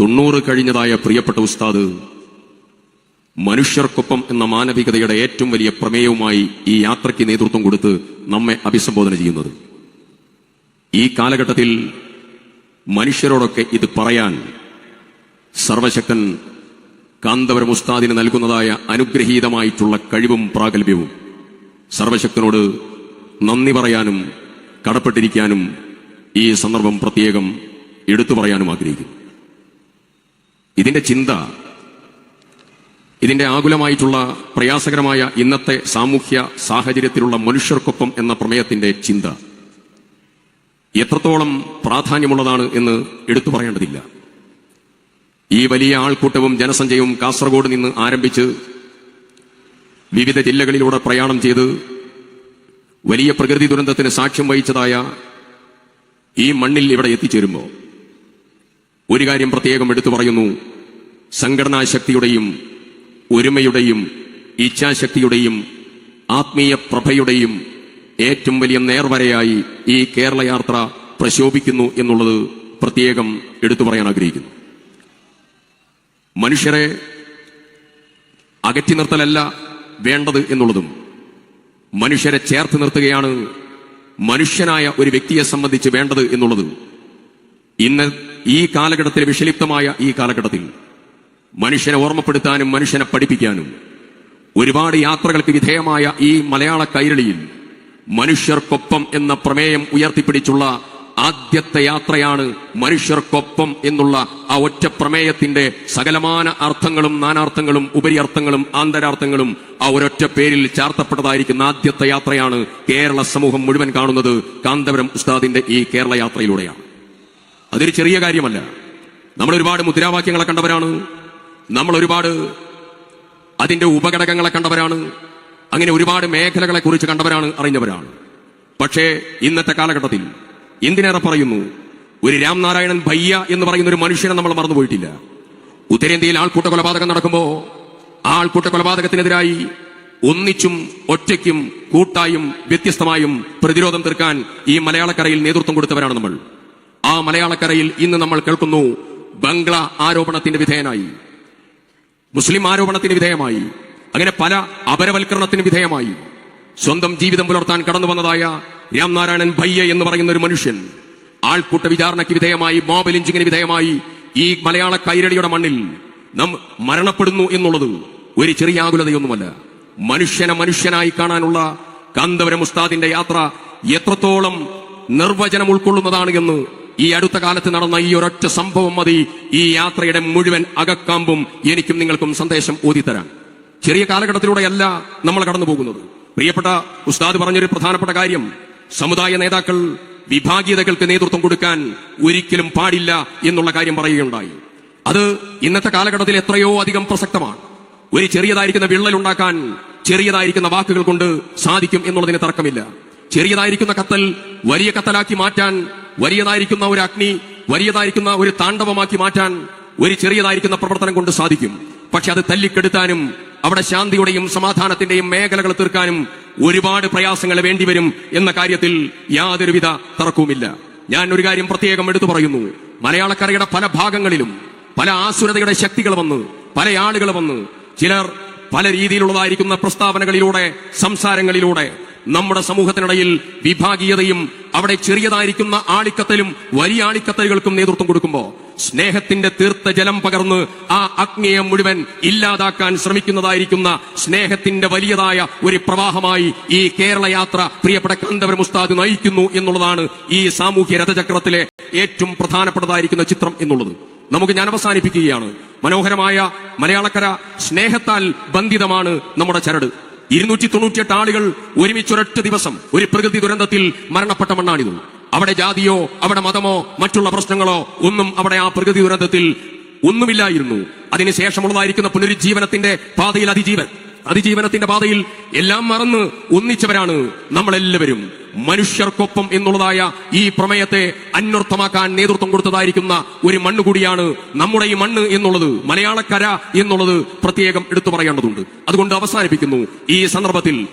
തൊണ്ണൂറ് കഴിഞ്ഞതായ പ്രിയപ്പെട്ട ഉസ്താദ് മനുഷ്യർക്കൊപ്പം എന്ന മാനവികതയുടെ ഏറ്റവും വലിയ പ്രമേയവുമായി ഈ യാത്രയ്ക്ക് നേതൃത്വം കൊടുത്ത് നമ്മെ അഭിസംബോധന ചെയ്യുന്നത്. ഈ കാലഘട്ടത്തിൽ മനുഷ്യരോടൊക്കെ ഇത് പറയാൻ സർവശക്തൻ കാന്തപുരം ഉസ്താദിന് നൽകുന്നതായ അനുഗ്രഹീതമായിട്ടുള്ള കഴിവും പ്രാഗൽഭ്യവും സർവശക്തനോട് നന്ദി പറയാനും കടപ്പെട്ടിരിക്കാനും ഈ സന്ദർഭം പ്രത്യേകം എടുത്തു പറയാനും ആഗ്രഹിക്കുന്നു. ഇതിന്റെ ചിന്ത ഇതിന്റെ ആകുലമായിട്ടുള്ള പ്രയാസകരമായ ഇന്നത്തെ സാമൂഹ്യ സാഹചര്യത്തിലുള്ള മനുഷ്യർക്കൊപ്പം എന്ന പ്രമേയത്തിന്റെ ചിന്ത. എത്രത്തോളം പ്രാധാന്യമുള്ളതാണ് എന്ന് എടുത്തു പറയേണ്ടതില്ല. ഈ വലിയ ആൾക്കൂട്ടവും ജനസഞ്ചയവും കാസർഗോഡ് നിന്ന് ആരംഭിച്ച് വിവിധ ജില്ലകളിലൂടെ പ്രയാണം ചെയ്ത് വലിയ പ്രകൃതി ദുരന്തത്തിന് സാക്ഷ്യം വഹിച്ചതായ ഈ മണ്ണിൽ ഇവിടെ എത്തിച്ചേരുമ്പോൾ ഒരു കാര്യം പ്രത്യേകം എടുത്തു പറയുന്നു. സംഘടനാ ശക്തിയുടെയും ഒരുമയുടെയും ഇച്ഛാശക്തിയുടെയും ആത്മീയ പ്രഭയുടെയും ഏറ്റവും വലിയ നേർവരയായി ഈ കേരള യാത്ര പ്രശോഭിക്കുന്നു എന്നുള്ളത് പ്രത്യേകം എടുത്തു പറയാൻ ആഗ്രഹിക്കുന്നു. മനുഷ്യരെ അകറ്റി നിർത്തലല്ല വേണ്ടത് എന്നുള്ളതും മനുഷ്യരെ ചേർത്ത് നിർത്തുകയാണ് മനുഷ്യനായ ഒരു വ്യക്തിയെ സംബന്ധിച്ച് വേണ്ടത് എന്നുള്ളത്. ഇന്ന് ഈ കാലഘട്ടത്തിൽ വിഷലിപ്തമായ ഈ കാലഘട്ടത്തിൽ മനുഷ്യനെ ഓർമ്മപ്പെടുത്താനും മനുഷ്യനെ പഠിപ്പിക്കാനും ഒരുപാട് യാത്രകൾക്ക് വിധേയമായ ഈ മലയാള കൈരളിയിൽ മനുഷ്യർക്കൊപ്പം എന്ന പ്രമേയം ഉയർത്തിപ്പിടിച്ചുള്ള ആദ്യത്തെ യാത്രയാണ് മനുഷ്യർക്കൊപ്പം എന്നുള്ള ആ ഒറ്റ പ്രമേയത്തിന്റെ സകലമാന അർത്ഥങ്ങളും നാനാർത്ഥങ്ങളും ഉപരിയർത്ഥങ്ങളും ആന്തരാർത്ഥങ്ങളും ആ ഒരൊറ്റ പേരിൽ ചാർത്തപ്പെട്ടതായിരിക്കുന്ന ആദ്യത്തെ യാത്രയാണ് കേരള സമൂഹം മുഴുവൻ കാണുന്നത് കാന്തപുരം ഉസ്താദിന്റെ ഈ കേരള യാത്രയിലൂടെയാണ്. അതൊരു ചെറിയ കാര്യമല്ല. നമ്മൾ ഒരുപാട് മുദ്രാവാക്യങ്ങളെ കണ്ടവരാണ്. നമ്മൾ ഒരുപാട് അതിന്റെ ഉപഘടകങ്ങളെ കണ്ടവരാണ്. അങ്ങനെ ഒരുപാട് മേഖലകളെ കുറിച്ച് കണ്ടവരാണ് അറിഞ്ഞവരാണ്. പക്ഷേ ഇന്നത്തെ കാലഘട്ടത്തിൽ എന്തിനേറെ പറയുന്നു? ഒരു രാംനാരായണൻ ഭയ്യ എന്ന് പറയുന്ന ഒരു മനുഷ്യനെ നമ്മൾ മറന്നുപോയിട്ടില്ല. ഉത്തരേന്ത്യയിൽ ആൾക്കൂട്ട കൊലപാതകം നടക്കുമ്പോൾ ആ ആൾക്കൂട്ട കൊലപാതകത്തിനെതിരായി ഒന്നിച്ചും ഒറ്റയ്ക്കും കൂട്ടായും വ്യത്യസ്തമായും പ്രതിരോധം തീർക്കാൻ ഈ മലയാളക്കരയിൽ നേതൃത്വം കൊടുത്തവരാണ് നമ്മൾ. ആ മലയാളക്കരയിൽ ഇന്ന് നമ്മൾ കേൾക്കുന്നു ബംഗ്ല ആരോപണത്തിന്റെ വിധേയനായി മുസ്ലിം ആരോപണത്തിന് വിധേയമായി അങ്ങനെ പല അപരവൽക്കരണത്തിന് വിധേയമായി സ്വന്തം ജീവിതം പുലർത്താൻ കടന്നു വന്നതായ രാംനാരായണൻ ഭയ്യ എന്ന് പറയുന്ന ഒരു മനുഷ്യൻ ആൾക്കൂട്ട വിചാരണയ്ക്ക് വിധേയമായി മോബ് ലിഞ്ചിങ്ങിന് വിധേയമായി ഈ മലയാള കൈരളിയുടെ മണ്ണിൽ നാം മരണപ്പെടുന്നു എന്നുള്ളത് ഒരു ചെറിയ ആകുലതയൊന്നുമല്ല. മനുഷ്യനെ മനുഷ്യനായി കാണാനുള്ള കാന്തവരം ഉസ്താദിന്റെ യാത്ര എത്രത്തോളം നിർവചനം ഉൾക്കൊള്ളുന്നതാണ് എന്ന് ഈ അടുത്ത കാലത്ത് നടന്ന ഈ ഒരൊറ്റ സംഭവം മതി. ഈ യാത്രയുടെ മുഴുവൻ അകക്കാമ്പും എനിക്കും നിങ്ങൾക്കും സന്ദേശം ഓതിത്തരാൻ ചെറിയ കാലഘട്ടത്തിലൂടെയല്ല നമ്മൾ കടന്നു പോകുന്നത് പ്രിയപ്പെട്ട ഉസ്താദ് പറഞ്ഞൊരു പ്രധാനപ്പെട്ട കാര്യം. സമുദായ നേതാക്കൾ വിഭാഗീയതകൾക്ക് നേതൃത്വം കൊടുക്കാൻ ഒരിക്കലും പാടില്ല എന്നുള്ള കാര്യം പറയുകയുണ്ടായി. അത് ഇന്നത്തെ കാലഘട്ടത്തിൽ എത്രയോ അധികം പ്രസക്തമാണ്. ഒരു ചെറിയതായിരിക്കുന്ന വിള്ളൽ ഉണ്ടാക്കാൻ ചെറിയതായിരിക്കുന്ന വാക്കുകൾ കൊണ്ട് സാധിക്കും എന്നുള്ളതിന് തർക്കമില്ല. ചെറിയതായിരിക്കുന്ന കത്തൽ വലിയ കത്തലാക്കി മാറ്റാൻ വലിയതായിരിക്കുന്ന ഒരു അഗ്നി വലിയതായിരിക്കുന്ന ഒരു താണ്ഡവമാക്കി മാറ്റാൻ ഒരു ചെറിയതായിരിക്കുന്ന പ്രവർത്തനം കൊണ്ട് സാധിക്കും. പക്ഷെ അത് തല്ലിക്കെടുത്താനും അവിടെ ശാന്തിയുടെയും സമാധാനത്തിന്റെയും മേഖലകൾ തീർക്കാനും ഒരുപാട് പ്രയാസങ്ങൾ വേണ്ടിവരും എന്ന കാര്യത്തിൽ യാതൊരുവിധ തർക്കവുമില്ല. ഞാൻ ഒരു കാര്യം പ്രത്യേകം എടുത്തു പറയുന്നു. മലയാളക്കരയുടെ പല ഭാഗങ്ങളിലും പല ആസുരതയുടെ ശക്തികൾ വന്ന് പല ആളുകൾ വന്ന് ചിലർ പല രീതിയിലുള്ളതായിരിക്കുന്ന പ്രസ്താവനകളിലൂടെ സംസാരങ്ങളിലൂടെ നമ്മുടെ സമൂഹത്തിനിടയിൽ വിഭാഗീയതയും അവിടെ ചെറിയതായിരിക്കുന്ന ആളിക്കത്തലും വലിയ ആളിക്കത്തലുകൾക്കും നേതൃത്വം കൊടുക്കുമ്പോൾ സ്നേഹത്തിന്റെ തീർത്ത ജലം പകർന്ന് ആ അഗ്നിയെ മുഴുവൻ ഇല്ലാതാക്കാൻ ശ്രമിക്കുന്നതായിരിക്കുന്ന സ്നേഹത്തിന്റെ വലിയതായ ഒരു പ്രവാഹമായി ഈ കേരള യാത്ര പ്രിയപ്പെട്ട കാന്തപുരം ഉസ്താദ് നയിക്കുന്നു എന്നുള്ളതാണ് ഈ സാമൂഹ്യ രഥചക്രത്തിലെ ഏറ്റവും പ്രധാനപ്പെട്ടതായിരിക്കുന്ന ചിത്രം എന്നുള്ളത്. നമുക്ക് ഞാൻ അവസാനിപ്പിക്കുകയാണ്. മനോഹരമായ മലയാളക്കര സ്നേഹത്താൽ ബന്ധിതമാണ് നമ്മുടെ ചരട്. ഇരുന്നൂറ്റി തൊണ്ണൂറ്റിയെട്ട് ആളുകൾ ഒരുമിച്ചൊരൊറ്റ ദിവസം ഒരു പ്രകൃതി ദുരന്തത്തിൽ മരണപ്പെട്ട മണ്ണാണിത്. അവിടെ ജാതിയോ അവിടെ മതമോ മറ്റുള്ള പ്രശ്നങ്ങളോ ഒന്നും അവിടെ ആ പ്രകൃതി ദുരന്തത്തിൽ ഒന്നുമില്ലായിരുന്നു. അതിനുശേഷമുള്ളതായിരിക്കുന്ന പുനരുജ്ജീവനത്തിന്റെ പാതയിൽ അതിജീവൻ. അതിജീവനത്തിന്റെ പാതയിൽ എല്ലാം മറന്ന് ഒന്നിച്ചവരാണ് നമ്മളെല്ലാവരും. മനുഷ്യർക്കൊപ്പം എന്നുള്ളതായ ഈ പ്രമേയത്തെ അന്വർത്ഥമാക്കാൻ നേതൃത്വം കൊടുത്തതായിരിക്കുന്ന ഒരു മണ്ണ് കൂടിയാണ് നമ്മുടെ ഈ മണ്ണ് എന്നുള്ളത്. മലയാളക്കര എന്നുള്ളത് പ്രത്യേകം എടുത്തു പറയേണ്ടതുണ്ട്. അതുകൊണ്ട് അവസാനിപ്പിക്കുന്നു ഈ സന്ദർഭത്തിൽ.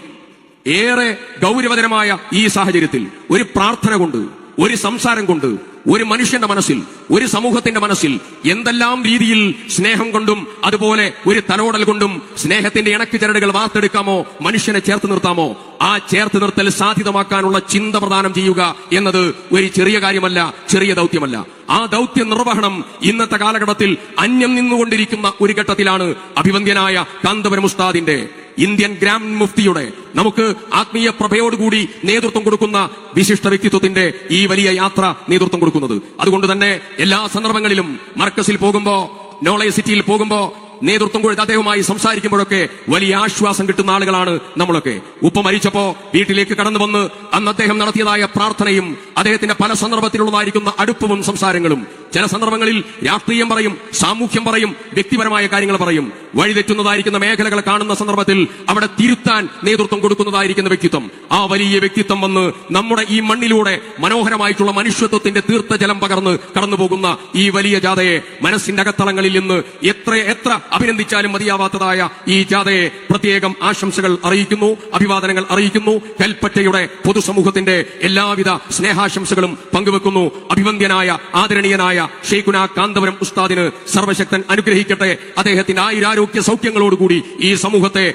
ഏറെ ഗൗരവതരമായ ഈ സാഹചര്യത്തിൽ ഒരു പ്രാർത്ഥന കൊണ്ട് ഒരു സംസാരം കൊണ്ട് ഒരു മനുഷ്യന്റെ മനസ്സിൽ ഒരു സമൂഹത്തിന്റെ മനസ്സിൽ എന്തെല്ലാം രീതിയിൽ സ്നേഹം കൊണ്ടും അതുപോലെ ഒരു തലോടൽ കൊണ്ടും സ്നേഹത്തിന്റെ ഇണക്ക് ചരടുകൾ വാർത്തെടുക്കാമോ മനുഷ്യനെ ചേർത്ത് നിർത്താമോ ആ ചേർത്ത് നിർത്തൽ സാധ്യതമാക്കാനുള്ള ചിന്ത പ്രദാനം ചെയ്യുക എന്നത് ഒരു ചെറിയ കാര്യമല്ല ചെറിയ ദൗത്യമല്ല. ആ ദൗത്യ നിർവഹണം ഇന്നത്തെ കാലഘട്ടത്തിൽ അന്യം നിന്നുകൊണ്ടിരിക്കുന്ന ഒരു ഘട്ടത്തിലാണ് അഭിവന്ദ്യനായ കാന്തപുരം ഉസ്താദിന്റെ ഇന്ത്യൻ ഗ്രാൻഡ് മുഫ്തിയുടെ നമുക്ക് ആത്മീയ പ്രഭയോടുകൂടി നേതൃത്വം കൊടുക്കുന്ന വിശിഷ്ട വ്യക്തിത്വത്തിന്റെ ഈ വലിയ യാത്ര നേതൃത്വം കൊടുക്കുന്നത്. അതുകൊണ്ട് തന്നെ എല്ലാ സന്ദർഭങ്ങളിലും മർക്കസിൽ പോകുമ്പോ നോളജ് സിറ്റിയിൽ പോകുമ്പോ നേതൃത്വം കൊടുത്ത് അദ്ദേഹവുമായി സംസാരിക്കുമ്പോഴൊക്കെ വലിയ ആശ്വാസം കിട്ടുന്ന ആളുകളാണ് നമ്മളൊക്കെ. ഉപ്പ മരിച്ചപ്പോ വീട്ടിലേക്ക് കടന്നു വന്ന് അന്ന് അദ്ദേഹം നടത്തിയതായ പ്രാർത്ഥനയും അദ്ദേഹത്തിന്റെ പല സന്ദർഭത്തിലുള്ളതായിരിക്കുന്ന അടുപ്പവും സംസാരങ്ങളും ചില സന്ദർഭങ്ങളിൽ രാഷ്ട്രീയം പറയും സാമൂഹ്യം പറയും വ്യക്തിപരമായ കാര്യങ്ങൾ പറയും. വഴിതെറ്റുന്നതായിരിക്കുന്ന മേഖലകൾ കാണുന്ന സന്ദർഭത്തിൽ അവിടെ തിരുത്താൻ നേതൃത്വം കൊടുക്കുന്നതായിരിക്കുന്ന വ്യക്തിത്വം. ആ വലിയ വ്യക്തിത്വം വന്ന് നമ്മുടെ ഈ മണ്ണിലൂടെ മനോഹരമായിട്ടുള്ള മനുഷ്യത്വത്തിന്റെ തീർത്ഥജലം പകർന്ന് കടന്നുപോകുന്ന ഈ വലിയ ജാഥയെ മനസ്സിന്റെ അകത്തളങ്ങളിൽ നിന്ന് എത്ര എത്ര അഭിനന്ദിച്ചാലും മതിയാവാത്തതായ ഈ ജാഥയെ പ്രത്യേകം ആശംസകൾ അറിയിക്കുന്നു അഭിവാദനങ്ങൾ അറിയിക്കുന്നു. കൽപ്പറ്റയുടെ പൊതുസമൂഹത്തിന്റെ എല്ലാവിധ സ്നേഹാശംസകളും പങ്കുവെക്കുന്നു. അഭിവന്ദ്യനായ ആദരണീയനായ ഷെയ്ഖുന കാന്തപുരം ഉസ്താദിന് സർവശക്തൻ അനുഗ്രഹിക്കട്ടെ. അദ്ദേഹത്തിന്റെ ആയുരാരോഗ്യ സൗഖ്യങ്ങളോടുകൂടി ഈ സമൂഹത്തെ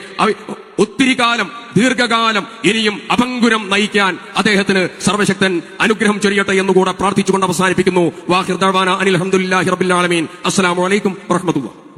ഒത്തിരി കാലം ദീർഘകാലം ഇനിയും അപങ്കുരം നയിക്കാൻ അദ്ദേഹത്തിന് സർവശക്തൻ അനുഗ്രഹം ചൊരിയട്ടെ എന്നുകൂടെ പ്രാർത്ഥിച്ചുകൊണ്ട് അവസാനിപ്പിക്കുന്നു. വാഹിർ ദർവാന അനിൽ അഹമ്മദുല്ലാഹി റബ്ബിൽ ആലമീൻ. അസ്സലാമു അലൈക്കും വറഹ്മത്തുള്ളാഹി.